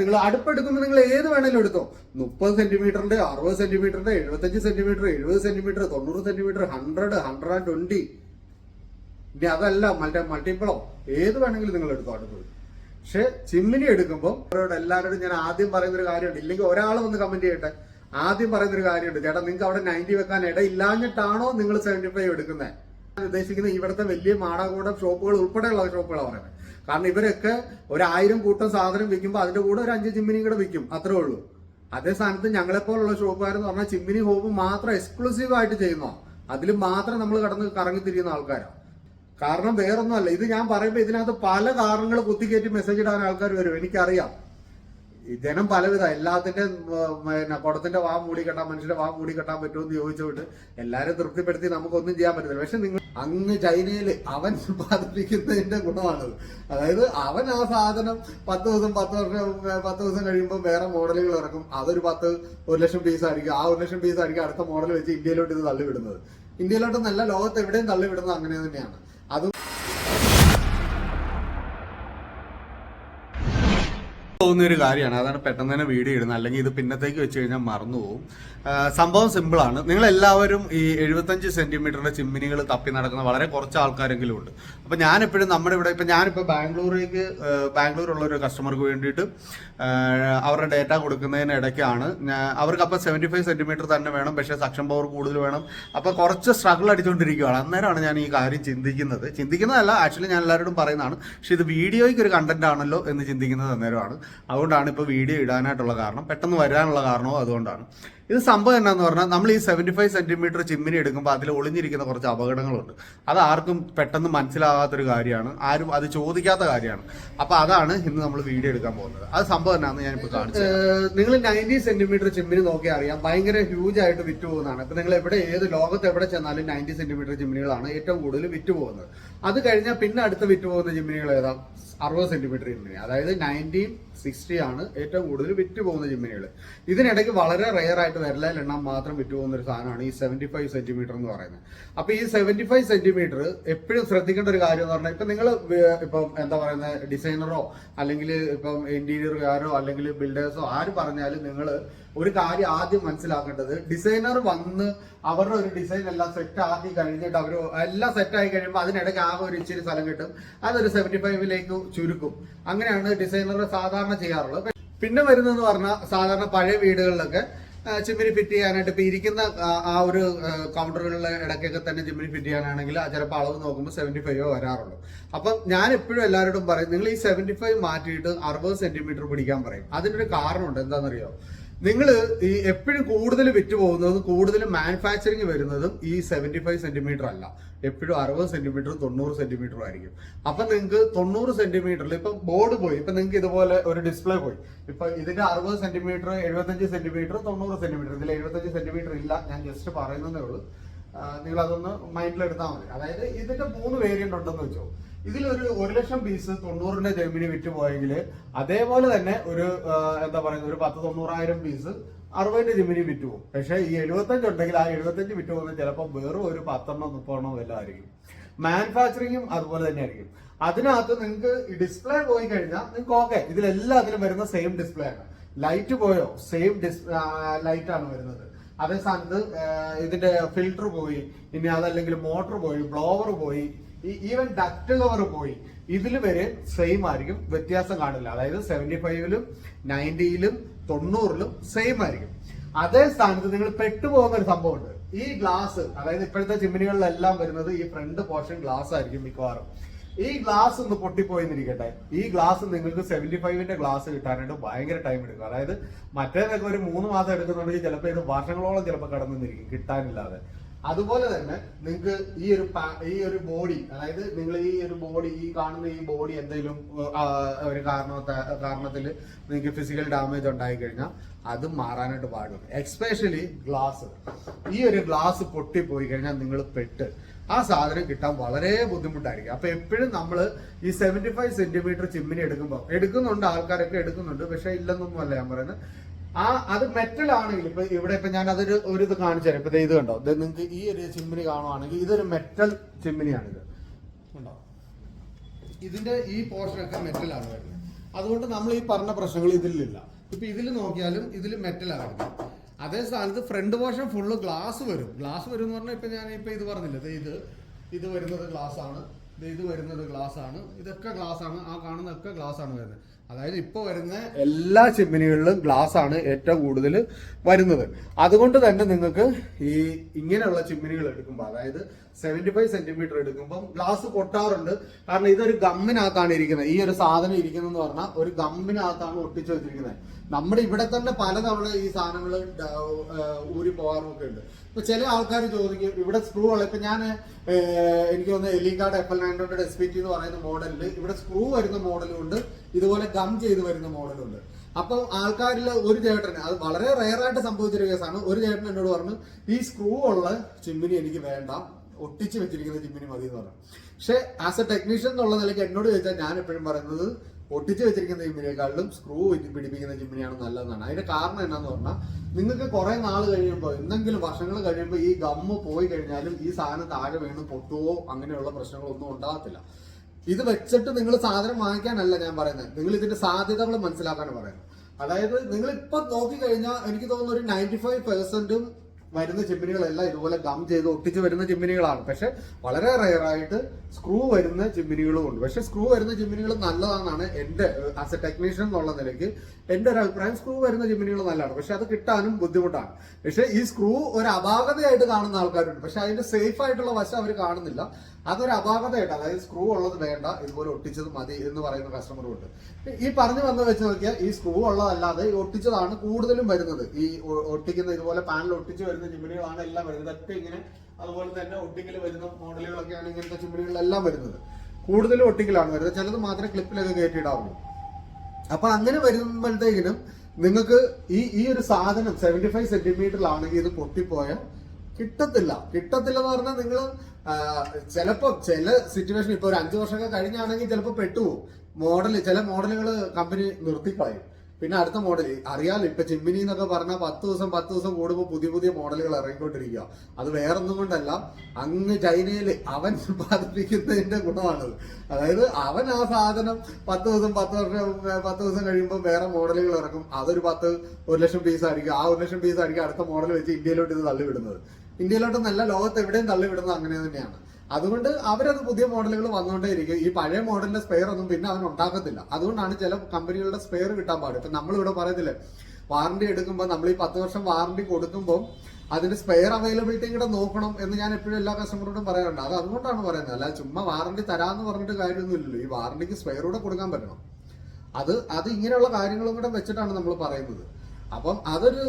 നിങ്ങൾ അടുപ്പെടുക്കുമ്പോൾ നിങ്ങൾ ഏത് വേണേലും എടുത്തോ. മുപ്പത് സെന്റിമീറ്ററിന്റെ അറുപത് സെന്റിമീറ്ററിന്റെ എഴുപത്തഞ്ച് സെന്റിമീറ്റർ എഴുപത് സെന്റിമീറ്റർ തൊണ്ണൂറ് centimetre hundred hundred and twenty ഇനി അതല്ല മറ്റേ മൾട്ടിപ്പിളോ ഏത് വേണമെങ്കിലും നിങ്ങൾ എടുത്തോ അടുപ്പ്. പക്ഷെ ചിമ്മിനി എടുക്കുമ്പോൾ അവരോട് എല്ലാവരോടും ഞാൻ ആദ്യം പറയുന്ന ഒരു കാര്യമുണ്ട്. ഇല്ലെങ്കിൽ ഒരാൾ വന്ന് കമന്റ് ചെയ്യട്ടെ. ആദ്യം പറയുന്ന ഒരു കാര്യമുണ്ട്. ചേട്ടാ നിങ്ങൾക്ക് അവിടെ നയന്റി വെക്കാൻ ഇടയില്ലാഞ്ഞിട്ടാണോ നിങ്ങൾ സെവന്റി ഫൈവ് എടുക്കുന്നത് ഉദ്ദേശിക്കുന്നത് ഇവിടുത്തെ വലിയ മാടാകൂടം ഷോപ്പുകൾ ഉൾപ്പെടെയുള്ള ഷോപ്പുകളാണ് പറയുന്നത് കാരണം ഇവരൊക്കെ ഒരായിരം കൂട്ടം സാധനം വിൽക്കുമ്പോൾ അതിന്റെ കൂടെ ഒരു അഞ്ച് ചിമ്മിനി കൂടെ വിൽക്കും. അത്രേ ഉള്ളൂ. അതേ സ്ഥാനത്ത് ഞങ്ങളെപ്പോലുള്ള ഷോപ്പുകാരെന്ന് പറഞ്ഞാൽ ചിമ്മിനി ഹോബ് മാത്രം എക്സ്ക്ലൂസീവ് ആയിട്ട് ചെയ്യുന്നോ? അതിൽ മാത്രം നമ്മൾ കടന്ന് കറങ്ങി തിരിയുന്ന ആൾക്കാരാണ് കാരണം വേറൊന്നുമല്ല. ഇത് ഞാൻ പറയുമ്പോൾ ഇതിനകത്ത് പല കാരണങ്ങൾ കുത്തിക്കയറ്റി മെസ്സേജ് ഇടാൻ ആൾക്കാർ വരും. എനിക്കറിയാം. ജനം പലവിധ എല്ലാത്തിന്റെ പിന്നെ കുടത്തിന്റെ വാ മൂടി കെട്ടാൻ മനുഷ്യന്റെ വാ മൂടി കെട്ടാൻ പറ്റുമെന്ന് ചോദിച്ചുകൊണ്ട് എല്ലാരും തൃപ്തിപ്പെടുത്തി നമുക്കൊന്നും ചെയ്യാൻ പറ്റില്ല പക്ഷെ നിങ്ങൾ അങ്ങ് ചൈനയിൽ അവൻ ഉത്പാദിപ്പിക്കുന്നതിന്റെ ഗുണമാണത്. അതായത് അവൻ ആ സാധനം പത്ത് ദിവസം പത്ത് വർഷം പത്ത് ദിവസം കഴിയുമ്പോൾ വേറെ മോഡലുകൾ ഇറക്കും. അതൊരു പത്ത് ഒരു ലക്ഷം പീസ് ആയിരിക്കും. ആ ഒരു ലക്ഷം പീസ് ആയിരിക്കും അടുത്ത മോഡൽ വെച്ച് ഇന്ത്യയിലോട്ട് ഇത് തള്ളിവിടുന്നത്. ഇന്ത്യയിലോട്ടൊന്നല്ല ലോകത്ത് എവിടെയും തള്ളിവിടുന്നത് അങ്ങനെ തന്നെയാണ്. അത് തോന്നുന്ന ഒരു കാര്യമാണ്. അതാണ് പെട്ടെന്ന് തന്നെ വീഡിയോ ഇടുന്നത്. അല്ലെങ്കിൽ ഇത് പിന്നത്തേക്ക് വെച്ച് കഴിഞ്ഞാൽ മറന്നു പോകും സംഭവം സിമ്പിളാണ് നിങ്ങൾ എല്ലാവരും ഈ എഴുപത്തഞ്ച് സെന്റിമീറ്ററിന്റെ ചിമ്മിനികൾ തപ്പി നടക്കുന്ന വളരെ കുറച്ച് ആൾക്കാരെങ്കിലും ഉണ്ട്. അപ്പൊ ഞാൻ എപ്പോഴും നമ്മുടെ ഇവിടെ ഇപ്പൊ ഞാനിപ്പോ ബാംഗ്ലൂരേക്ക് ബാംഗ്ലൂരുള്ള ഒരു കസ്റ്റമർക്ക് വേണ്ടിയിട്ട് അവരുടെ ഡേറ്റ കൊടുക്കുന്നതിന് ഇടയ്ക്കാണ്. അവർക്ക് അപ്പൊ സെവന്റി ഫൈവ് സെന്റിമീറ്റർ തന്നെ വേണം. പക്ഷേ സക്ഷൻ പവർ കൂടുതൽ വേണം. അപ്പൊ കുറച്ച് സ്ട്രഗിൾ അടിച്ചുകൊണ്ടിരിക്കുകയാണ് അന്നേരമാണ് ഞാൻ ഈ കാര്യം ചിന്തിക്കുന്നത്. ചിന്തിക്കുന്നതല്ല ആക്ച്വലി ഞാൻ എല്ലാവരോടും പറയുന്നതാണ്. പക്ഷെ ഇത് വീഡിയോയ്ക്ക് ഒരു കണ്ടന്റ് ആണല്ലോ എന്ന് ചിന്തിക്കുന്നത് അന്നേരമാണ്. അതുകൊണ്ടാണ് ഇപ്പോൾ വീഡിയോ ഇടാനായിട്ടുള്ള കാരണം പെട്ടെന്ന് വരാനുള്ള കാരണവും അതുകൊണ്ടാണ്. ഇത് സംഭവം എന്നാന്ന് പറഞ്ഞാൽ നമ്മൾ ഈ സെവന്റി ഫൈവ് സെന്റിമീറ്റർ ചിമ്മിനി എടുക്കുമ്പോൾ അതിൽ ഒളിഞ്ഞിരിക്കുന്ന കുറച്ച് അപകടങ്ങളുണ്ട്. അത് ആർക്കും പെട്ടെന്ന് മനസ്സിലാകാത്തൊരു കാര്യമാണ്. ആരും അത് ചോദിക്കാത്ത കാര്യമാണ്. അപ്പോൾ അതാണ് ഇന്ന് നമ്മൾ വീഡിയോ എടുക്കാൻ പോകുന്നത്. അത് സംഭവം എന്നാന്ന് ഞാനിപ്പോൾ കാണിച്ചത് നിങ്ങൾ നയന്റി സെന്റിമീറ്റർ ചിമ്മിനി നോക്കിയാൽ അറിയാം ഭയങ്കര ഹ്യൂജ് ആയിട്ട് വിറ്റ് പോകുന്നതാണ്. ഇപ്പൊ നിങ്ങൾ എവിടെ ഏത് ലോകത്ത് എവിടെ ചെന്നാലും നയന്റി സെന്റിമീറ്റർ ചിമ്മിനികളാണ് ഏറ്റവും കൂടുതൽ വിറ്റ് പോകുന്നത്. അത് കഴിഞ്ഞാൽ പിന്നെ അടുത്ത് വിറ്റ് പോകുന്ന ചിമ്മിനികൾ ഏതാ? അറുപത് സെന്റിമീറ്റർ ജിമ്മിനി അതായത് നയന്റീൻ സിക്സ്റ്റി ആണ് ഏറ്റവും കൂടുതൽ വിറ്റ് പോകുന്ന ജിമ്മിനികൾ ഇതിനിടയ്ക്ക് വളരെ റെയർ ആയിട്ട് വിരലിൽ എണ്ണം മാത്രം വിറ്റ് പോകുന്ന ഒരു സാധനമാണ് ഈ സെവന്റി ഫൈവ് സെന്റിമീറ്റർ എന്ന് പറയുന്നത്. അപ്പൊ ഈ സെവന്റി ഫൈവ് സെന്റിമീറ്റർ എപ്പോഴും ശ്രദ്ധിക്കേണ്ട ഒരു കാര്യം എന്ന് പറഞ്ഞാൽ ഇപ്പൊ നിങ്ങൾ ഇപ്പം എന്താ പറയുന്നത് ഡിസൈനറോ അല്ലെങ്കിൽ ഇപ്പം ഇന്റീരിയറുകാരോ അല്ലെങ്കിൽ ബിൽഡേഴ്സോ ആര് പറഞ്ഞാലും നിങ്ങൾ ഒരു കാര്യം ആദ്യം മനസ്സിലാക്കേണ്ടത്. ഡിസൈനർ വന്ന് അവരുടെ ഒരു ഡിസൈൻ എല്ലാം സെറ്റ് ആക്കി കഴിഞ്ഞിട്ട് അവർ എല്ലാം സെറ്റ് ആയി കഴിയുമ്പോൾ അതിനിടയ്ക്ക് ആകെ ഒരു ഇച്ചിരി സ്ഥലം കിട്ടും. അതൊരു സെവന്റി ഫൈവിലേക്ക് ചുരുക്കും. അങ്ങനെയാണ് ഡിസൈനർ സാധാരണ ചെയ്യാറുള്ളത്. പിന്നെ വരുന്നതെന്ന് പറഞ്ഞാൽ സാധാരണ പഴയ വീടുകളിലൊക്കെ ചിമ്മിനി ഫിറ്റ് ചെയ്യാനായിട്ട് ഇപ്പോൾ ഇരിക്കുന്ന ആ ഒരു കൗണ്ടറുകളിലെ ഇടയ്ക്കൊക്കെ തന്നെ ചിമ്മിനി ഫിറ്റ് ചെയ്യാനാണെങ്കിൽ ചിലപ്പോൾ അളവ് നോക്കുമ്പോൾ സെവന്റി ഫൈവ് വരാറുള്ളൂ. അപ്പം ഞാൻ എപ്പോഴും എല്ലാവരോടും പറയും നിങ്ങൾ ഈ സെവന്റി ഫൈവ് മാറ്റിയിട്ട് അറുപത് സെന്റിമീറ്റർ പിടിക്കാൻ പറയും. അതിനൊരു കാരണമുണ്ട്. എന്താണെന്നറിയോ? നിങ്ങൾ ഈ എപ്പോഴും കൂടുതൽ വിറ്റ് പോകുന്നതും കൂടുതൽ മാനുഫാക്ചറിങ് വരുന്നതും ഈ സെവന്റി ഫൈവ് സെന്റിമീറ്റർ അല്ല. എപ്പോഴും അറുപത് സെന്റിമീറ്ററും തൊണ്ണൂറ് സെന്റിമീറ്ററും ആയിരിക്കും. അപ്പം നിങ്ങൾക്ക് തൊണ്ണൂറ് സെന്റിമീറ്ററിൽ ഇപ്പം ബോർഡ് പോയി. ഇപ്പം നിങ്ങൾക്ക് ഇതുപോലെ ഒരു ഡിസ്പ്ലേ പോയി. ഇപ്പം ഇതിന്റെ അറുപത് സെന്റിമീറ്റർ എഴുപത്തഞ്ച് സെന്റിമീറ്റർ തൊണ്ണൂറ് സെന്റിമീറ്റർ ഇതിൽ എഴുപത്തഞ്ച് സെന്റിമീറ്റർ ഇല്ല. ഞാൻ ജസ്റ്റ് പറയുന്നതേ ഉള്ളൂ. നിങ്ങൾ അതൊന്ന് മൈൻഡിൽ എടുത്താൽ മതി. അതായത് ഇതിന്റെ മൂന്ന് വേരിയന്റ് ഉണ്ടെന്ന് വെച്ചോ. ഇതിലൊരു ഒരു ലക്ഷം പീസ് തൊണ്ണൂറിന്റെ ജെമിനി വിറ്റ് പോയെങ്കിൽ അതേപോലെ തന്നെ ഒരു എന്താ പറയുന്നത് ഒരു പത്ത് തൊണ്ണൂറായിരം പീസ് അറുപതിന്റെ ജെമിനി വിറ്റ് പോകും. പക്ഷേ ഈ എഴുപത്തഞ്ച് ഉണ്ടെങ്കിൽ ആ എഴുപത്തഞ്ച് വിറ്റ് പോകുന്നത് ചിലപ്പോൾ വെറും ഒരു പത്തെണ്ണം മുപ്പെണ്ണോ വല്ലതും ആയിരിക്കും. മാനുഫാക്ചറിങ്ങും അതുപോലെ തന്നെ ആയിരിക്കും. അതിനകത്ത് നിങ്ങൾക്ക് ഡിസ്പ്ലേ പോയി കഴിഞ്ഞാൽ നിങ്ങൾക്ക് ഓക്കെ ഇതിലെല്ലാത്തിലും വരുന്ന സെയിം ഡിസ്പ്ലേ ആണ്. ലൈറ്റ് പോയോ? സെയിം ഡിസ് ലൈറ്റ് ആണ് വരുന്നത്. അതേ സ്ഥാനത്ത് ഇതിന്റെ ഫിൽട്ടർ പോയി ഇനി അതല്ലെങ്കിൽ മോട്ടർ പോയി ബ്ലോവർ പോയി ഈവൻ ഡക്ട് കവർ പോയി. ഇതിൽ വരെ സെയിം ആയിരിക്കും. വ്യത്യാസം കാണില്ല. അതായത് സെവന്റി ഫൈവിലും നയന്റിയിലും തൊണ്ണൂറിലും സെയിം ആയിരിക്കും. അതേ സ്ഥാനത്ത് നിങ്ങൾ പെട്ടുപോകുന്ന ഒരു സംഭവമുണ്ട് ഈ ഗ്ലാസ് അതായത് ഇപ്പോഴത്തെ ചിമ്മിനികളിലെല്ലാം വരുന്നത് ഈ ഫ്രണ്ട് പോർഷൻ ഗ്ലാസ് ആയിരിക്കും മിക്കവാറും. ഈ ഗ്ലാസ് ഒന്ന് പൊട്ടിപ്പോയിന്നിരിക്കട്ടെ. ഈ ഗ്ലാസ് നിങ്ങൾക്ക് സെവന്റി ഫൈവിന്റെ ഗ്ലാസ് കിട്ടാനായിട്ട് ഭയങ്കര ടൈം എടുക്കും. അതായത് മറ്റേതൊക്കെ ഒരു മൂന്ന് മാസം എടുക്കുന്നുണ്ടെങ്കിൽ ചിലപ്പോൾ ഇത് വർഷങ്ങളോളം ചിലപ്പോൾ കടന്നിരിക്കും കിട്ടാനില്ലാതെ. അതുപോലെ തന്നെ നിങ്ങൾക്ക് ഈ ഒരു ഈ ഒരു ബോഡി അതായത് നിങ്ങൾ ഈ ഒരു ബോഡി ഈ കാണുന്ന ഈ ബോഡി എന്തെങ്കിലും ഒരു കാരണ കാരണത്തിൽ നിങ്ങൾക്ക് ഫിസിക്കൽ ഡാമേജ് ഉണ്ടായി കഴിഞ്ഞാൽ അത് മാറാനായിട്ട് പാടും എക്സ്പെഷ്യലി ഗ്ലാസ് ഈ ഒരു ഗ്ലാസ് പൊട്ടിപ്പോയി കഴിഞ്ഞാൽ നിങ്ങൾ പെട്ട്. ആ സാധനം കിട്ടാൻ വളരെ ബുദ്ധിമുട്ടായിരിക്കും. അപ്പൊ എപ്പോഴും നമ്മൾ ഈ സെവന്റി ഫൈവ് സെന്റിമീറ്റർ ചിമ്മിനി എടുക്കുമ്പോൾ എടുക്കുന്നുണ്ട് ആൾക്കാരൊക്കെ എടുക്കുന്നുണ്ട് പക്ഷെ ഇല്ലെന്നൊന്നും അല്ല ഞാൻ പറയുന്നത്. ആ അത് മെറ്റൽ ആണെങ്കിൽ ഇപ്പൊ ഇവിടെ ഇപ്പൊ ഞാൻ അതൊരു ഒരു ഇത് കാണിച്ചു തരാം. ഇപ്പൊ ഇത് കണ്ടോ? നിങ്ങൾക്ക് ഈ ഒരു ചിമ്മിനി കാണുവാണെങ്കിൽ ഇതൊരു മെറ്റൽ ചിമ്മിനിയാണിത് ഉണ്ടോ ഇതിന്റെ ഈ പോർഷൻ ഒക്കെ മെറ്റലാണ് വരുന്നത്. അതുകൊണ്ട് നമ്മൾ ഈ പറഞ്ഞ പ്രശ്നങ്ങൾ ഇതിലില്ല. ഇപ്പൊ ഇതിൽ നോക്കിയാലും ഇതിൽ മെറ്റലാണ് അതേ സ്ഥാനത്ത് ഫ്രണ്ട് പോർഷൻ ഫുള്ള് ഗ്ലാസ് വരും. ഗ്ലാസ് വരും എന്ന് പറഞ്ഞാൽ ഇപ്പം ഞാൻ ഇപ്പം ഇത് പറഞ്ഞില്ല ഇത് ഇത് വരുന്നത് ഗ്ലാസ് ആണ് ഇത് വരുന്നത് ഗ്ലാസ് ആണ് ഇതൊക്കെ ഗ്ലാസ് ആണ് ആ കാണുന്നതൊക്കെ ഗ്ലാസ് ആണ് വരുന്നത്. അതായത് ഇപ്പൊ വരുന്ന എല്ലാ ചിമ്മിനികളിലും ഗ്ലാസ് ആണ് ഏറ്റവും കൂടുതൽ വരുന്നത്. അതുകൊണ്ട് തന്നെ നിങ്ങൾക്ക് ഈ ഇങ്ങനെയുള്ള ചിമ്മിനികൾ എടുക്കുമ്പോൾ അതായത് സെവന്റി ഫൈവ് സെന്റിമീറ്റർ എടുക്കുമ്പോൾ ഗ്ലാസ് പൊട്ടാറുണ്ട്. കാരണം ഇതൊരു ഗമ്മിനകത്താണ് ഇരിക്കുന്നത്. ഈ ഒരു സാധനം ഇരിക്കുന്നതെന്ന് പറഞ്ഞാൽ ഒരു ഗമ്മിനകത്താണ് ഒട്ടിച്ചു വെച്ചിരിക്കുന്നത്. നമ്മുടെ ഇവിടെ തന്നെ പലതവണ ഈ സാധനങ്ങൾ ഊരി പോകാറുമൊക്കെ ഉണ്ട്. ഇപ്പൊ ചില ആൾക്കാർ ചോദിക്കും ഇവിടെ സ്ക്രൂ ഉള്ള ഇപ്പൊ ഞാൻ എനിക്ക് തോന്നുന്നു എലിക്കാർഡ് F L nine hundred S P T എന്ന് പറയുന്ന മോഡലിൽ ഇവിടെ സ്ക്രൂ വരുന്ന മോഡലും ഉണ്ട്. ഇതുപോലെ ഗം ചെയ്ത് വരുന്ന മോഡലും ഉണ്ട്. അപ്പോൾ ആൾക്കാരിൽ ഒരു ചേട്ടന് അത് വളരെ റയറായിട്ട് സംഭവിച്ചൊരു കേസാണ് ഒരു ചേട്ടൻ എന്നോട് പറഞ്ഞു ഈ സ്ക്രൂ ഉള്ള ചിമ്മിനി എനിക്ക് വേണ്ട. ഒട്ടിച്ച് വെച്ചിരിക്കുന്ന ജിമ്മിന് മതി എന്ന് പറഞ്ഞു. പക്ഷെ ആസ് എ ടെക്നീഷ്യൻ എന്നുള്ള നിലയ്ക്ക് എന്നോട് ചോദിച്ചാൽ ഞാൻ എപ്പോഴും പറയുന്നത് ഒട്ടിച്ച് വെച്ചിരിക്കുന്ന ജിമ്മിനേക്കാളും സ്ക്രൂ പിടിപ്പിക്കുന്ന ജിമ്മിനെയാണ് നല്ലതെന്നാണ്. അതിന്റെ കാരണം എന്നാന്ന് പറഞ്ഞാൽ നിങ്ങൾക്ക് കുറെ നാൾ കഴിയുമ്പോൾ എന്തെങ്കിലും വർഷങ്ങൾ കഴിയുമ്പോൾ ഈ ഗമ്മ് പോയി കഴിഞ്ഞാലും ഈ സാധനം താഴെ വീണ് പൊട്ടുവോ അങ്ങനെയുള്ള പ്രശ്നങ്ങളൊന്നും ഉണ്ടാകത്തില്ല. ഇത് വെച്ചിട്ട് നിങ്ങൾ സാധനം വാങ്ങിക്കാനല്ല ഞാൻ പറയുന്നത്. നിങ്ങൾ ഇതിന്റെ സാധ്യതകൾ മനസ്സിലാക്കാനാണ് പറയുന്നത്. അതായത് നിങ്ങൾ ഇപ്പൊ നോക്കിക്കഴിഞ്ഞാൽ എനിക്ക് തോന്നുന്നു ഒരു നയന്റി ഫൈവ് പെർസെന്റും വരുന്ന ചിമ്മിനികളെല്ലാം ഇതുപോലെ ഗം ചെയ്ത് ഒട്ടിച്ച് വരുന്ന ചിമ്മിനികളാണ്. പക്ഷെ വളരെ റയറായിട്ട് സ്ക്രൂ വരുന്ന ചിമ്മിനികളും ഉണ്ട്. പക്ഷെ സ്ക്രൂ വരുന്ന ചിമ്മിനികൾ നല്ലതാണെന്നാണ് എന്റെ ആസ് എ ടെക്നീഷ്യൻ എന്നുള്ള നിലയ്ക്ക് എന്റെ ഒരു അഭിപ്രായം. സ്ക്രൂ വരുന്ന ചിമ്മിനികൾ നല്ലതാണ്. പക്ഷെ അത് കിട്ടാനും ബുദ്ധിമുട്ടാണ്. പക്ഷെ ഈ സ്ക്രൂ ഒരു അപാകതയായിട്ട് കാണുന്ന ആൾക്കാരുണ്ട്. പക്ഷെ അതിന്റെ സേഫ് ആയിട്ടുള്ള വശം അവർ കാണുന്നില്ല. അതൊരു അപാകതയായിട്ട് അതായത് സ്ക്രൂ ഉള്ളത് വേണ്ട ഇതുപോലെ ഒട്ടിച്ചത് മതി എന്ന് പറയുന്ന കസ്റ്റമറും ഉണ്ട്. ഈ പറഞ്ഞു വന്ന് വെച്ച് നോക്കിയാൽ ഈ സ്ക്രൂ ഉള്ളതല്ലാതെ ഒട്ടിച്ചതാണ് കൂടുതലും വരുന്നത്. ഈ ഒട്ടിക്കുന്ന ഇതുപോലെ പാനൽ ഒട്ടിച്ച് വരുന്ന ചിമ്മിനികളാണ് എല്ലാം വരുന്നത്. ഒക്കെ ഇങ്ങനെ അതുപോലെ തന്നെ ഒട്ടിക്കൽ വരുന്ന മോഡലുകളൊക്കെയാണ് ഇങ്ങനത്തെ ചിമ്മിനികളെല്ലാം വരുന്നത്. കൂടുതലും ഒട്ടിക്കലാണ് വരുന്നത്. ചിലത് മാത്രമേ ക്ലിപ്പിലൊക്കെ കയറ്റിയിടാവുള്ളൂ അപ്പൊ അങ്ങനെ വരുമ്പോഴത്തേക്കിനും നിങ്ങൾക്ക് ഈ ഈ ഒരു സാധനം സെവന്റി ഫൈവ് സെന്റിമീറ്ററിലാണെങ്കിൽ ഇത് പൊട്ടിപ്പോയാൽ കിട്ടത്തില്ല. കിട്ടത്തില്ല എന്ന് പറഞ്ഞാൽ നിങ്ങൾ ചിലപ്പോ ചില സിറ്റുവേഷൻ ഇപ്പൊ ഒരു അഞ്ചു വർഷമൊക്കെ കഴിഞ്ഞാണെങ്കിൽ ചിലപ്പോൾ പെട്ടുപോകും മോഡൽ ചില മോഡലുകൾ കമ്പനി നിർത്തിക്കളയും. പിന്നെ അടുത്ത മോഡൽ അറിയാലോ ഇപ്പൊ ചിമ്മിനി എന്നൊക്കെ പറഞ്ഞാൽ പത്ത് ദിവസം പത്ത് ദിവസം കൂടുമ്പോൾ പുതിയ പുതിയ മോഡലുകൾ ഇറങ്ങിക്കൊണ്ടിരിക്കുക. അത് വേറൊന്നും കൊണ്ടല്ല അങ്ങ് ചൈനയിൽ അവൻ ഉത്പാദിപ്പിക്കുന്നതിന്റെ ഗുണമാണത്. അതായത് അവൻ ആ സാധനം പത്ത് ദിവസം പത്ത് വർഷം പത്ത് ദിവസം കഴിയുമ്പോൾ വേറെ മോഡലുകൾ ഇറക്കും. അതൊരു പത്ത് ഒരു ലക്ഷം പീസ് ആയിരിക്കും. ആ ഒരു ലക്ഷം പീസ് ആയിരിക്കും അടുത്ത മോഡൽ വെച്ച് ഇന്ത്യയിലോട്ട് ഇത് തള്ളിവിടുന്നത്. ഇന്ത്യയിലോട്ടൊന്നല്ല ലോകത്ത് എവിടെയും തള്ളിവിടുന്നത് അങ്ങനെ തന്നെയാണ്. അതുകൊണ്ട് അവരത് പുതിയ മോഡലുകൾ വന്നുകൊണ്ടേ ഇരിക്കും ഈ പഴയ മോഡലിന്റെ സ്പെയർ ഒന്നും പിന്നെ അവൻ ഉണ്ടാക്കത്തില്ല. അതുകൊണ്ടാണ് ചില കമ്പനികളുടെ സ്പെയർ കിട്ടാൻ പാട്. ഇപ്പൊ നമ്മളിവിടെ പറയത്തില്ലേ വാറണ്ടി എടുക്കുമ്പോൾ നമ്മൾ ഈ പത്ത് വർഷം വാറണ്ടി കൊടുക്കുമ്പോൾ അതിന്റെ സ്പെയർ അവൈലബിലിറ്റി കൂടെ നോക്കണം എന്ന് ഞാൻ എപ്പോഴും എല്ലാ കസ്റ്റമറോടും പറയാറുണ്ട്. അത് അതുകൊണ്ടാണ് പറയുന്നത്. അല്ല ചുമ്മാ വാറണ്ടി തരാന്ന് പറഞ്ഞിട്ട് കാര്യമൊന്നുമില്ലല്ലോ ഈ വാറണ്ടിക്ക് സ്പെയർ കൂടെ കൊടുക്കാൻ പറ്റണം. അത് അത് ഇങ്ങനെയുള്ള കാര്യങ്ങളും കൂടെ വെച്ചിട്ടാണ് നമ്മൾ പറയുന്നത്. അപ്പം അതൊരു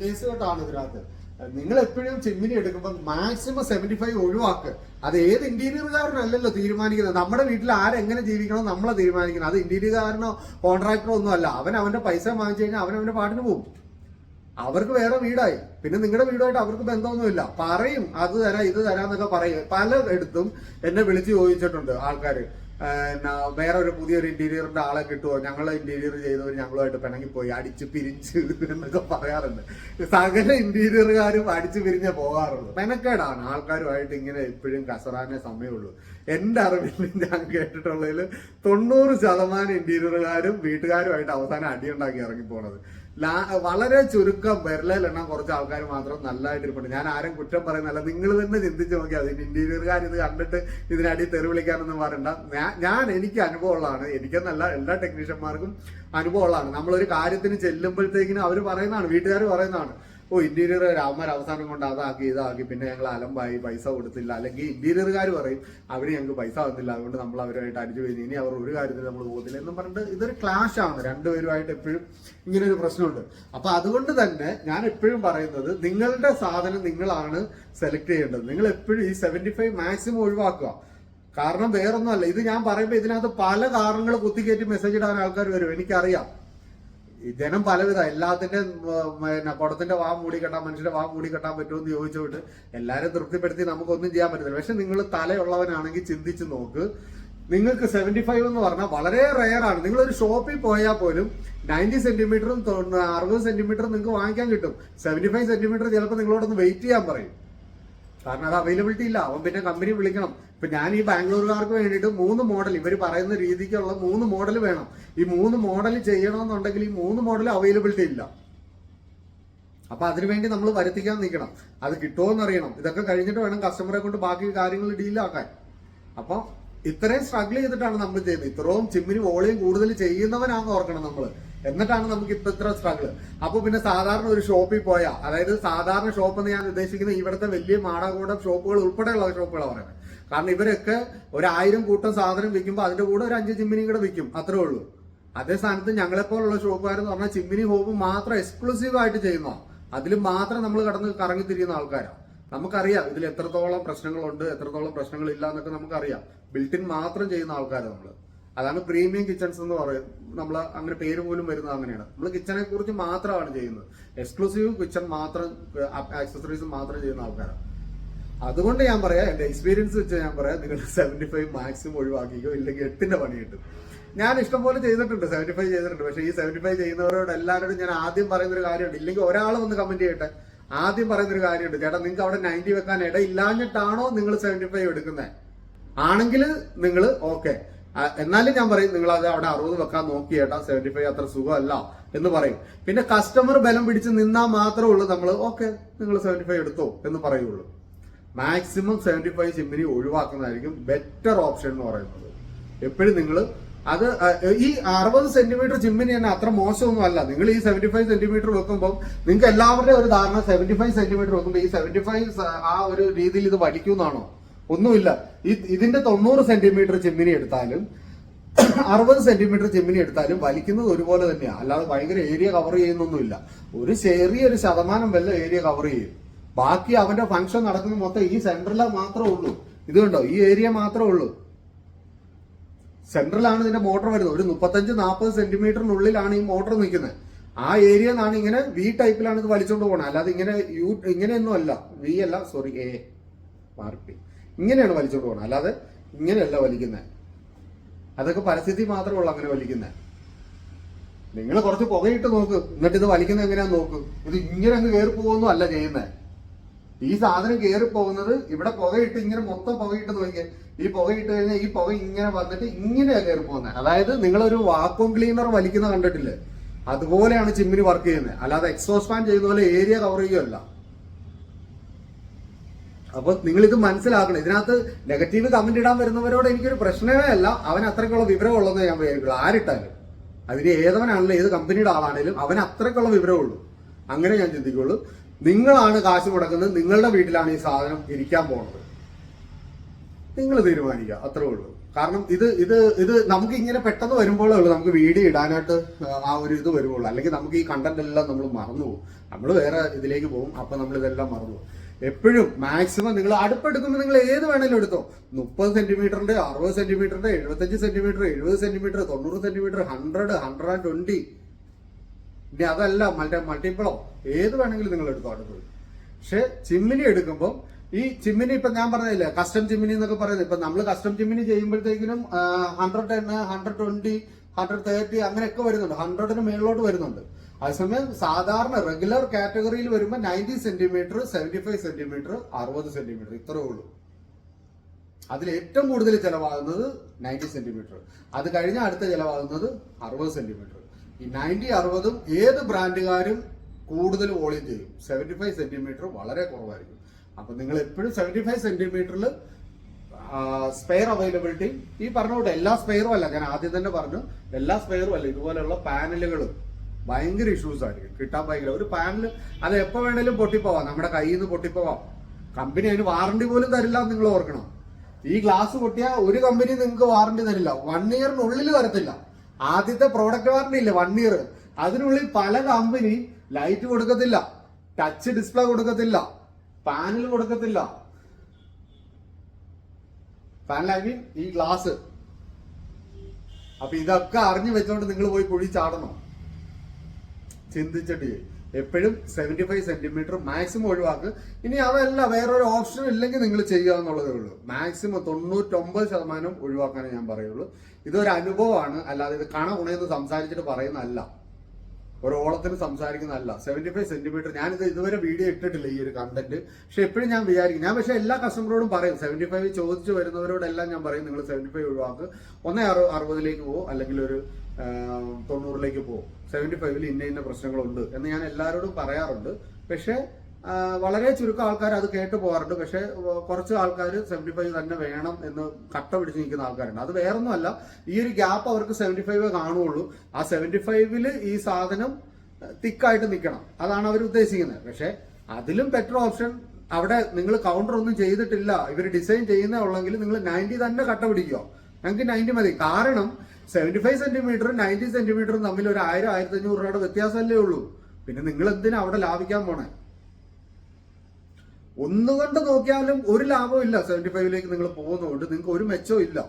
കേസ് കേട്ടാണ് ഇതിനകത്ത്. നിങ്ങൾ എപ്പോഴും ചിമ്മിനി എടുക്കുമ്പോൾ മാക്സിമം സെവന്റി ഫൈവ് ഒഴിവാക്ക്. അത് ഏത് ഇന്റീരിയറുകാരനല്ലല്ലോ തീരുമാനിക്കുന്നത്. നമ്മുടെ വീട്ടിൽ ആരെങ്ങനെ ജീവിക്കണം നമ്മളെ തീരുമാനിക്കുന്നത്. അത് ഇന്റീരിയർകാരനോ കോൺട്രാക്ടറോ ഒന്നും അല്ല. അവൻ അവന്റെ പൈസ വാങ്ങിച്ചു കഴിഞ്ഞാൽ അവൻ അവന്റെ പാട്ടിന് പോകും അവർക്ക് വേറെ വീടായി. പിന്നെ നിങ്ങളുടെ വീടുമായിട്ട് അവർക്ക് ബന്ധമൊന്നുമില്ല. പറയും അത് തരാം ഇത് തരാന്നൊക്കെ പറയും. പലയിടത്തും എന്നെ വിളിച്ച് ചോദിച്ചിട്ടുണ്ട് ആൾക്കാർ വേറെ ഒരു പുതിയൊരു ഇന്റീരിയറിന്റെ ആളെ കിട്ടുമോ ഞങ്ങളെ ഇന്റീരിയർ ചെയ്തവർ ഞങ്ങളുമായിട്ട് പിണങ്ങിപ്പോയി അടിച്ച് പിരിച്ച് എന്നൊക്കെ പറയാറുണ്ട്. സകല ഇന്റീരിയറുകാരും അടിച്ച് പിരിഞ്ഞേ പോകാറുള്ളൂ. മെനക്കേടാണ്. ആൾക്കാരുമായിട്ട് ഇങ്ങനെ എപ്പോഴും കസറാനേ സമയമുള്ളൂ. എന്റെ അറിവിൽ ഞാൻ കേട്ടിട്ടുള്ളതിൽ തൊണ്ണൂറ് ശതമാനം ഇന്റീരിയറുകാരും വീട്ടുകാരുമായിട്ട് അവസാനം അടിയുണ്ടാക്കി ഇറങ്ങി പോണത്. വളരെ ചുരുക്കം വിരലെണ്ണം കുറച്ച് ആൾക്കാർ മാത്രം നല്ലതായിട്ട് ഇരിപ്പുണ്ട് ഞാൻ ആരും കുറ്റം പറയുന്നല്ല നിങ്ങൾ തന്നെ ചിന്തിച്ച് നോക്കിയാൽ അതിന് ഇന്റീരിയർകാർ ഇത് കണ്ടിട്ട് ഇതിനടി തെറി വിളിക്കാനൊന്നും പറയണ്ട ഞാൻ എനിക്ക് അനുഭവമുള്ളതാണ്. എനിക്കെന്നല്ല എല്ലാ ടെക്നീഷ്യന്മാർക്കും അനുഭവമുള്ളതാണ്. നമ്മളൊരു കാര്യത്തിന് ചെല്ലുമ്പോഴത്തേക്കിനും അവർ പറയുന്നതാണ് വീട്ടുകാർ പറയുന്നതാണ്. ഓ ഇന്റീരിയർ രാമന്മാർ അവസാനം കൊണ്ട് അതാക്കി ഇതാക്കി പിന്നെ ഞങ്ങൾ അലമ്പായി പൈസ കൊടുത്തില്ല. അല്ലെങ്കിൽ ഇന്റീരിയറുകാർ പറയും അവിടെ ഞങ്ങൾക്ക് പൈസ തന്നില്ല അതുകൊണ്ട് നമ്മൾ അവരുമായിട്ട് അടിച്ചു പോയി. ഇനി അവർ ഒരു കാര്യത്തിൽ നമ്മൾ പോകുന്നില്ല എന്നും പറഞ്ഞിട്ട് ഇതൊരു ക്ലാഷ് ആണ്. രണ്ടുപേരുമായിട്ട് എപ്പോഴും ഇങ്ങനെ ഒരു പ്രശ്നമുണ്ട്. അപ്പൊ അതുകൊണ്ട് തന്നെ ഞാൻ എപ്പോഴും പറയുന്നത് നിങ്ങളുടെ സാധനം നിങ്ങളാണ് സെലക്ട് ചെയ്യേണ്ടത്. നിങ്ങൾ എപ്പോഴും ഈ സെവന്റി ഫൈവ് മാക്സിമം ഒഴിവാക്കുക. കാരണം വേറൊന്നുമല്ല. ഇത് ഞാൻ പറയുമ്പോൾ ഇതിനകത്ത് പല കാരണങ്ങൾ കുത്തിക്കയറ്റി മെസ്സേജ് ഇടാൻ ആൾക്കാർ വരും. എനിക്കറിയാം. ജനം പലവിധ എല്ലാത്തിന്റെ പിന്നെ കുടത്തിന്റെ വാ മൂടി കെട്ടാൻ മനുഷ്യന്റെ വാ മൂടി കെട്ടാൻ പറ്റുമെന്ന് ചോദിച്ചുകൊണ്ട് എല്ലാരും തൃപ്തിപ്പെടുത്തി നമുക്കൊന്നും ചെയ്യാൻ പറ്റില്ല. പക്ഷെ നിങ്ങൾ തലയുള്ളവനാണെങ്കിൽ ചിന്തിച്ച് നോക്ക്. നിങ്ങൾക്ക് സെവന്റി ഫൈവ് എന്ന് പറഞ്ഞാൽ വളരെ റെയർ ആണ് നിങ്ങൾ ഒരു ഷോപ്പിൽ പോയാൽ പോലും നയന്റി സെന്റിമീറ്ററും അറുപത് സെന്റിമീറ്ററും നിങ്ങൾക്ക് വാങ്ങിക്കാൻ കിട്ടും. സെവന്റി ഫൈവ് സെന്റിമീറ്റർ ചിലപ്പോൾ നിങ്ങളോടൊന്ന് വെയിറ്റ് ചെയ്യാൻ പറയും. കാരണം അത് അവൈലബിലിറ്റി ഇല്ല. അവൻ പിന്നെ കമ്പനി വിളിക്കണം. ഇപ്പൊ ഞാൻ ഈ ബാംഗ്ലൂരുകാർക്ക് വേണ്ടിയിട്ട് മൂന്ന് മോഡൽ ഇവർ പറയുന്ന രീതിക്കുള്ള മൂന്ന് മോഡൽ വേണം. ഈ മൂന്ന് മോഡൽ ചെയ്യണമെന്നുണ്ടെങ്കിൽ ഈ മൂന്ന് മോഡൽ അവൈലബിലിറ്റി ഇല്ല. അപ്പൊ അതിനുവേണ്ടി നമ്മൾ വരുത്തിക്കാൻ നിൽക്കണം. അത് കിട്ടുമോ എന്നറിയണം ഇതൊക്കെ കഴിഞ്ഞിട്ട് വേണം കസ്റ്റമറെ കൊണ്ട് ബാക്കി കാര്യങ്ങൾ ഡീലാക്കാൻ അപ്പൊ ഇത്രയും സ്ട്രഗിൾ ചെയ്തിട്ടാണ് നമ്മൾ ചെയ്യുന്നത് ഇത്രയും ചിമ്മിന് വോളിയം കൂടുതൽ ചെയ്യുന്നവനാണെന്ന് ഓർക്കണം നമ്മൾ എന്നിട്ടാണ് നമുക്ക് ഇപ്പൊ ഇത്ര സ്ട്രഗിൾ അപ്പൊ പിന്നെ സാധാരണ ഒരു ഷോപ്പിൽ പോയാൽ അതായത് സാധാരണ ഷോപ്പ് എന്ന് ഞാൻ ഉദ്ദേശിക്കുന്നത് ഇവിടുത്തെ വലിയ മാടാകൂടം ഷോപ്പുകൾ ഉൾപ്പെടെയുള്ള ഷോപ്പുകളാണ് പറയുന്നത്. കാരണം ഇവരൊക്കെ ഒരായിരം കൂട്ടം സാധനം വിൽക്കുമ്പോൾ അതിന്റെ കൂടെ ഒരു അഞ്ച് ചിമ്മിനി കൂടെ വിൽക്കും അത്രേ ഉള്ളൂ. അതേ സ്ഥാനത്ത് ഞങ്ങളെപ്പോലുള്ള ഷോപ്പുകാരെന്ന് പറഞ്ഞാൽ ചിമ്മിനി ഹോപ്പ് മാത്രം എക്സ്ക്ലൂസീവ് ആയിട്ട് ചെയ്യുന്ന അതിൽ മാത്രം നമ്മൾ കടന്ന് കറങ്ങി തിരിയുന്ന ആൾക്കാരാണ് നമുക്കറിയാം ഇതിൽ എത്രത്തോളം പ്രശ്നങ്ങളുണ്ട് എത്രത്തോളം പ്രശ്നങ്ങൾ ഇല്ല എന്നൊക്കെ നമുക്കറിയാം. ബിൽറ്റിൻ മാത്രം ചെയ്യുന്ന ആൾക്കാരാണ് നമ്മൾ അതാണ് പ്രീമിയം കിച്ചൺസ് എന്ന് പറയും നമ്മൾ അങ്ങനെ പേര് പോലും വരുന്നത് അങ്ങനെയാണ്. നമ്മൾ കിച്ചണെ കുറിച്ച് മാത്രമാണ് ചെയ്യുന്നത്. എക്സ്ക്ലൂസീവ് കിച്ചൺ മാത്രം ആക്സസറീസ് മാത്രം ചെയ്യുന്ന ആൾക്കാരാണ് അതുകൊണ്ട് ഞാൻ പറയാം എന്റെ എക്സ്പീരിയൻസ് വെച്ച് ഞാൻ പറയാം നിങ്ങൾ സെവന്റി ഫൈവ് മാക്സിമം ഒഴിവാക്കിക്കോ ഇല്ലെങ്കിൽ എട്ടിന്റെ പണി കിട്ടും. ഞാൻ ഇഷ്ടം പോലെ ചെയ്തിട്ടുണ്ട് സെവന്റി ഫൈവ് ചെയ്തിട്ടുണ്ട്. പക്ഷേ ഈ സെവന്റി ഫൈവ് ചെയ്യുന്നവരോട് എല്ലാവരോടും ഞാൻ ആദ്യം പറയുന്ന ഒരു കാര്യമുണ്ട്. ഇല്ലെങ്കിൽ ഒരാൾ വന്ന് കമന്റ് ചെയ്യട്ടെ. ആദ്യം പറയുന്ന ഒരു കാര്യമുണ്ട്. ചേട്ടാ നിങ്ങൾക്ക് അവിടെ നയന്റി വെക്കാൻ ഇടയില്ലാഞ്ഞിട്ടാണോ നിങ്ങൾ സെവന്റി ഫൈവ് എടുക്കുന്നത് ആണെങ്കിൽ നിങ്ങൾ ഓക്കെ എന്നാലും ഞാൻ പറയും നിങ്ങൾ അത് അവിടെ അറുപത് വെക്കാൻ നോക്കി സെവന്റി ഫൈവ് അത്ര സുഖമല്ല എന്ന് പറയും. പിന്നെ കസ്റ്റമർ ബലം പിടിച്ച് നിന്നാൽ മാത്രമേ ഉള്ളൂ നമ്മൾ ഓക്കെ നിങ്ങൾ സെവന്റി ഫൈവ് എടുത്തോ എന്ന് പറയുള്ളൂ. മാക്സിമം സെവന്റി ഫൈവ് ചിമ്മിനി ഒഴിവാക്കുന്നതായിരിക്കും ബെറ്റർ ഓപ്ഷൻ എന്ന് പറയുന്നത്. എപ്പോഴും നിങ്ങൾ അത് ഈ അറുപത് സെന്റിമീറ്റർ ചിമ്മിനി തന്നെ അത്ര മോശമൊന്നും അല്ല. നിങ്ങൾ ഈ സെവന്റി ഫൈവ് സെന്റിമീറ്റർ വെക്കുമ്പോൾ നിങ്ങൾക്ക് എല്ലാവരുടെയും ഒരു ധാരണ സെവന്റി ഫൈവ് സെന്റിമീറ്റർ വെക്കുമ്പോൾ ഈ സെവന്റി ഫൈവ് ആ ഒരു രീതിയിൽ ഇത് വലിക്കുമെന്നാണോ? ഒന്നുമില്ല. ഇതിന്റെ തൊണ്ണൂറ് സെന്റിമീറ്റർ ചെമ്മിനി എടുത്താലും അറുപത് സെന്റിമീറ്റർ ചെമ്മിനി എടുത്താലും വലിക്കുന്നത് ഒരുപോലെ തന്നെയാണ് അല്ലാതെ ഭയങ്കര ഏരിയ കവർ ചെയ്യുന്നൊന്നുമില്ല. ഒരു ചെറിയ ഒരു ശതമാനം വല്ല ഏരിയ കവർ ചെയ്യും. ബാക്കി അവന്റെ ഫംഗ്ഷൻ നടക്കുന്ന മൊത്തം ഈ സെന്ററിലെ മാത്രമേ ഉള്ളൂ. ഇത് കണ്ടോ? ഈ ഏരിയ മാത്രമേ ഉള്ളൂ. സെൻട്രലാണ് ഇതിന്റെ മോട്ടർ വരുന്നത്. ഒരു മുപ്പത്തഞ്ച് നാൽപ്പത് സെന്റിമീറ്ററിനുള്ളിലാണ് ഈ മോട്ടർ നിൽക്കുന്നത്. ആ ഏരിയ നിന്നാണ് ഇങ്ങനെ വി ടൈപ്പിലാണ് ഇത് വലിച്ചുകൊണ്ട് പോകണം അല്ലാതെ ഇങ്ങനെ യു ഇങ്ങനെയൊന്നും അല്ല. വി അല്ല സോറി എ മാർപ്പി ഇങ്ങനെയാണ് വലിച്ചോണ്ട് പോകണം അല്ലാതെ ഇങ്ങനെയല്ല വലിക്കുന്നത് അതൊക്കെ പരിസ്ഥിതി മാത്രമുള്ള അങ്ങനെ വലിക്കുന്നത് നിങ്ങൾ കുറച്ച് പുകയിട്ട് നോക്ക്. എന്നിട്ട് ഇത് വലിക്കുന്നത് എങ്ങനെയാന്ന് നോക്ക്. ഇത് ഇങ്ങനെ അങ്ങ് കയറി പോകുന്നു അല്ല ചെയ്യുന്നത് ഈ സാധനം കയറി പോകുന്നത് ഇവിടെ പുകയിട്ട് ഇങ്ങനെ മൊത്തം പുകയിട്ട് നോക്കിയാൽ ഈ പുകയിട്ട് കഴിഞ്ഞാൽ ഈ പുക ഇങ്ങനെ വന്നിട്ട് ഇങ്ങനെയാണ് കയറി പോകുന്നത് അതായത് നിങ്ങളൊരു വാക്വം ക്ലീനർ വലിക്കുന്ന കണ്ടിട്ടില്ലേ? അതുപോലെയാണ് ചിമ്മിനി വർക്ക് ചെയ്യുന്നത് അല്ലാതെ എക്സോസ് ഫാൻ ചെയ്യുന്ന പോലെ ഏരിയ കവർ ചെയ്യുകയല്ല. അപ്പൊ നിങ്ങൾ ഇത് മനസ്സിലാക്കണം. ഇതിനകത്ത് നെഗറ്റീവ് കമന്റ് ഇടാൻ വരുന്നവരോട് എനിക്കൊരു പ്രശ്നമേ അല്ല. അവൻ അത്രയ്ക്കുള്ള വിവരം ഉള്ളതെന്ന് ഞാൻ വിചാരിക്കുള്ളൂ. ആരിട്ടാലും അതിന് ഏതവനാണെങ്കിലും ഏത് കമ്പനിയുടെ ആളാണെങ്കിലും അവൻ അത്രയ്ക്കുള്ള വിവരമുള്ളൂ. അങ്ങനെ ഞാൻ ചിന്തിക്കുള്ളൂ. നിങ്ങളാണ് കാശ് മുടക്കുന്നത്. നിങ്ങളുടെ വീട്ടിലാണ് ഈ സാധനം ഇരിക്കാൻ പോണത്. നിങ്ങൾ തീരുമാനിക്കുക. അത്രേ ഉള്ളൂ. കാരണം ഇത് ഇത് ഇത് നമുക്ക് ഇങ്ങനെ പെട്ടെന്ന് വരുമ്പോഴേ ഉള്ളൂ. നമുക്ക് വീഡിയോ ഇടാനായിട്ട് ആ ഒരു ഇത് വരുവുള്ളൂ. അല്ലെങ്കിൽ നമുക്ക് ഈ കണ്ടന്റ് എല്ലാം നമ്മൾ മറന്നു പോകും. നമ്മൾ വേറെ ഇതിലേക്ക് പോകും. അപ്പൊ നമ്മൾ ഇതെല്ലാം മറന്നു പോകും. എപ്പോഴും മാക്സിമം നിങ്ങൾ അടുപ്പെടുക്കുമ്പോൾ നിങ്ങൾ ഏത് വേണേലും എടുത്തോ. മുപ്പത് സെന്റിമീറ്ററിന്റെ അറുപത് സെന്റിമീറ്ററിന്റെ എഴുപത്തഞ്ച് സെന്റിമീറ്റർ എഴുപത് സെന്റിമീറ്റർ തൊണ്ണൂറ് centimetre hundred hundred and twenty ഇനി അതല്ല മറ്റേ മൾട്ടിപ്പിളോ ഏത് വേണമെങ്കിലും നിങ്ങൾ എടുത്തോ അടുപ്പ്. പക്ഷെ ചിമ്മിനി എടുക്കുമ്പോൾ ഈ ചിമ്മിനി ഇപ്പൊ ഞാൻ പറഞ്ഞില്ലേ കസ്റ്റം ചിമ്മിനി എന്നൊക്കെ പറയുന്നത്. ഇപ്പൊ നമ്മൾ custom Chimmini ചെയ്യുമ്പോഴത്തേക്കിനും hundred ten hundred twenty hundred thirty അങ്ങനെയൊക്കെ വരുന്നുണ്ട്. ഹൺഡ്രഡിന് മേളിലോട്ട് വരുന്നുണ്ട്. അതേസമയം സാധാരണ റെഗുലർ കാറ്റഗറിയിൽ വരുമ്പോൾ ninety centimetre seventy five centimetre അറുപത് സെന്റിമീറ്റർ ഇത്രയേ ഉള്ളൂ. അതിൽ ഏറ്റവും കൂടുതൽ ചെലവാകുന്നത് നയന്റി സെന്റിമീറ്റർ അത് കഴിഞ്ഞ അടുത്ത ചെലവാകുന്നത് അറുപത് സെന്റിമീറ്റർ ഈ നയന്റി അറുപതും ഏത് ബ്രാൻഡുകാരും കൂടുതൽ വോളിയം ചെയ്യും? സെവന്റി ഫൈവ് സെന്റിമീറ്റർ വളരെ കുറവായിരിക്കും. അപ്പൊ നിങ്ങൾ എപ്പോഴും സെവന്റി ഫൈവ് സെന്റിമീറ്ററിൽ സ്പെയർ അവൈലബിലിറ്റി ഈ പറഞ്ഞോട്ടെ എല്ലാ സ്പെയറും അല്ല ഞാൻ ആദ്യം തന്നെ പറഞ്ഞു എല്ലാ സ്പെയറും അല്ല ഇതുപോലെയുള്ള പാനലുകളും ഭയങ്കര ഇഷ്യൂസ് ആയിരിക്കും. കിട്ടാൻ ഭയങ്കര ഒരു പാനൽ അത് എപ്പോ വേണേലും പൊട്ടിപ്പോവാം. നമ്മുടെ കയ്യിൽ നിന്ന് പൊട്ടിപ്പോവാം. കമ്പനി അതിന് വാറണ്ടി പോലും തരില്ല എന്ന് നിങ്ങൾ ഓർക്കണം. ഈ ഗ്ലാസ് പൊട്ടിയാൽ ഒരു കമ്പനി നിങ്ങൾക്ക് വാറണ്ടി തരില്ല. വൺ ഇയറിനുള്ളിൽ തരത്തില്ല. ആദ്യത്തെ പ്രോഡക്റ്റ് വാറണ്ടി ഇല്ല? വൺ ഇയർ അതിനുള്ളിൽ പല കമ്പനി ലൈറ്റ് കൊടുക്കത്തില്ല. ടച്ച് ഡിസ്പ്ലേ കൊടുക്കത്തില്ല. പാനൽ കൊടുക്കത്തില്ല. പാനൽ ഐ മീൻ ഈ ഗ്ലാസ് അപ്പൊ ഇതൊക്കെ അറിഞ്ഞു വെച്ചോണ്ട് നിങ്ങൾ പോയി കുഴി ചാടണം. ചിന്തിച്ചിട്ട് എപ്പോഴും സെവന്റി ഫൈവ് സെന്റിമീറ്റർ മാക്സിമം ഒഴിവാക്കുക ഇനി അതല്ല വേറൊരു ഓപ്ഷൻ ഇല്ലെങ്കിൽ നിങ്ങൾ ചെയ്യുക എന്നുള്ളതേ ഉള്ളൂ. മാക്സിമം തൊണ്ണൂറ്റൊമ്പത് ശതമാനം ഒഴിവാക്കാനേ ഞാൻ പറയുള്ളൂ. ഇതൊരു അനുഭവമാണ്. അല്ലാതെ ഇത് കണ ഉണയെന്ന് സംസാരിച്ചിട്ട് പറയുന്നതല്ല. ഒരു ഓളത്തിന് സംസാരിക്കുന്നതല്ല. സെവന്റി ഫൈവ് സെന്റിമീറ്റർ ഞാനിത് ഇതുവരെ വീഡിയോ ഇട്ടിട്ടില്ല ഈ ഒരു കണ്ടന്റ് പക്ഷെ എപ്പോഴും ഞാൻ വിചാരിക്കും. ഞാൻ പക്ഷെ എല്ലാ കസ്റ്റമറോടും പറയും. സെവന്റി ഫൈവ് ചോദിച്ചു വരുന്നവരോടെല്ലാം ഞാൻ പറയും നിങ്ങൾ സെവന്റി ഫൈവ് ഒഴിവാക്ക്. ഒന്നേ അറു അറുപതിലേക്ക് പോകും അല്ലെങ്കിൽ ഒരു തൊണ്ണൂറിലേക്ക് പോകും സെവന്റി ഫൈവിൽ ഇന്ന ഇന്ന പ്രശ്നങ്ങളുണ്ട് എന്ന് ഞാൻ എല്ലാവരോടും പറയാറുണ്ട്. പക്ഷെ വളരെ ചുരുക്കം ആൾക്കാർ അത് കേട്ട് പോകാറുണ്ട്. പക്ഷേ കുറച്ച് ആൾക്കാർ സെവന്റി ഫൈവ് തന്നെ വേണം എന്ന് കട്ട പിടിച്ച് നിൽക്കുന്ന ആൾക്കാരുണ്ട്. അത് വേറൊന്നുമല്ല. ഈ ഒരു ഗ്യാപ്പ് അവർക്ക് സെവന്റി ഫൈവ് കാണുള്ളൂ ആ സെവന്റി ഫൈവിൽ ഈ സാധനം തിക്കായിട്ട് നിൽക്കണം. അതാണ് അവർ ഉദ്ദേശിക്കുന്നത്. പക്ഷേ അതിലും ബെറ്റർ ഓപ്ഷൻ അവിടെ നിങ്ങൾ കൗണ്ടർ ഒന്നും ചെയ്തിട്ടില്ല. ഇവർ ഡിസൈൻ ചെയ്യുന്ന ഉള്ളെങ്കിൽ നിങ്ങൾ നയന്റി തന്നെ കട്ട പിടിക്കുക. ഞങ്ങൾക്ക് നയന്റി മതി. കാരണം സെവന്റി ഫൈവ് സെന്റിമീറ്ററും നയന്റി സെന്റിമീറ്ററും തമ്മിൽ ഒരു ആയിരം ആയിരത്തി അഞ്ഞൂറ് രൂപയുടെ വ്യത്യാസമല്ലേ ഉള്ളൂ. പിന്നെ നിങ്ങൾ എന്തിനാ അവിടെ ലാഭിക്കാൻ പോണേ? ഒന്നുകൊണ്ട് നോക്കിയാലും ഒരു ലാഭവും ഇല്ല. സെവന്റി ഫൈവിലേക്ക് നിങ്ങൾ പോകുന്നതുകൊണ്ട് നിങ്ങൾക്ക് ഒരു മെച്ചവും ഇല്ല.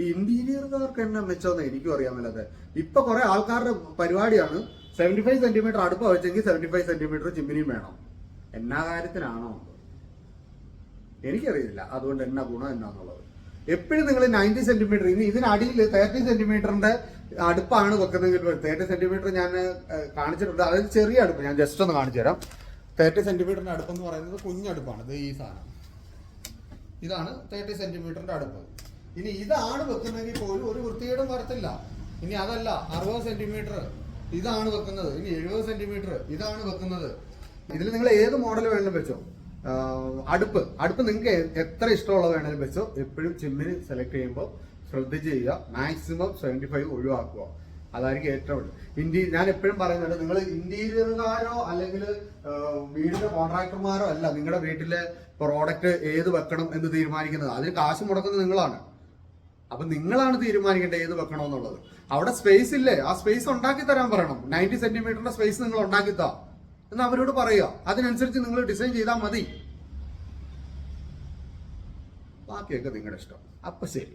ഈ ഇന്റീരിയറുകാർക്ക് എന്നാ മെച്ചമെന്ന് എനിക്കും അറിയാൻ മേലാതെ ഇപ്പൊ കുറെ ആൾക്കാരുടെ പരിപാടിയാണ് സെവന്റി ഫൈവ് സെന്റിമീറ്റർ അടുപ്പ വെച്ചെങ്കിൽ സെവന്റി ഫൈവ് സെന്റിമീറ്റർ ചിമ്മിനിയും വേണം. എന്നാ കാര്യത്തിനാണോ? എനിക്കറിയില്ല. അതുകൊണ്ട് എന്നാ ഗുണം എന്നാന്നുള്ളത്. എപ്പോഴും നിങ്ങൾ നയന്റി സെന്റിമീറ്റർ ഇനി ഇതിനടിയിൽ തേർട്ടി സെന്റിമീറ്ററിന്റെ അടുപ്പാണ് വെക്കുന്നതെങ്കിൽ തേർട്ടി സെന്റിമീറ്റർ ഞാൻ കാണിച്ചിട്ടുണ്ട്. അതായത് ചെറിയ അടുപ്പ്. ഞാൻ ജസ്റ്റ് ഒന്ന് കാണിച്ചു തരാം തേർട്ടി സെന്റിമീറ്ററിന്റെ അടുപ്പ് എന്ന് പറയുന്നത് കുഞ്ഞടുപ്പാണ്. ഇത് ഈ സാധനം. ഇതാണ് തേർട്ടി സെന്റിമീറ്ററിന്റെ അടുപ്പ്. ഇനി ഇതാണ് വെക്കുന്നതെങ്കിൽ പോലും ഒരു വൃത്തികേടും വരത്തില്ല. ഇനി അതല്ല അറുപത് സെന്റിമീറ്റർ ഇതാണ് വെക്കുന്നത്. ഇനി എഴുപത് സെന്റിമീറ്റർ ഇതാണ് വെക്കുന്നത്. ഇതിൽ നിങ്ങൾ ഏത് മോഡൽ വേണമെങ്കിലും വെച്ചോ. അടുപ്പ്. അടുപ്പ് നിങ്ങൾക്ക് എത്ര ഇഷ്ടമുള്ളത് വേണമെങ്കിലും വെച്ചോ. എപ്പോഴും ചിമ്മിന് സെലക്ട് ചെയ്യുമ്പോൾ ശ്രദ്ധിച്ച് ചെയ്യുക. മാക്സിമം സെവന്റി ഫൈവ് ഒഴിവാക്കുക. അതായിരിക്കും ഏറ്റവും ഇന്ത്യ ഞാൻ എപ്പോഴും പറയുന്നുണ്ട്. നിങ്ങൾ ഇന്റീരിയറുകാരോ അല്ലെങ്കിൽ വീടിന്റെ കോൺട്രാക്ടർമാരോ അല്ല നിങ്ങളുടെ വീട്ടിലെ പ്രോഡക്റ്റ് ഏത് വെക്കണം എന്ന് തീരുമാനിക്കുന്നത്. അതിന് കാശ് മുടക്കുന്നത് നിങ്ങളാണ്. അപ്പൊ നിങ്ങളാണ് തീരുമാനിക്കേണ്ടത് ഏത് വെക്കണമെന്നുള്ളത് അവിടെ സ്പേസ് ഇല്ലേ? ആ സ്പേസ് ഉണ്ടാക്കി തരാൻ പറയണം. നയന്റി സെന്റിമീറ്ററിന്റെ സ്പേസ് നിങ്ങൾ ഉണ്ടാക്കി താ എന്ന് അവരോട് പറയുക. അതിനനുസരിച്ച് നിങ്ങൾ ഡിസൈൻ ചെയ്താൽ മതി. ബാക്കിയൊക്കെ നിങ്ങളുടെ ഇഷ്ടം. അപ്പൊ ശരി.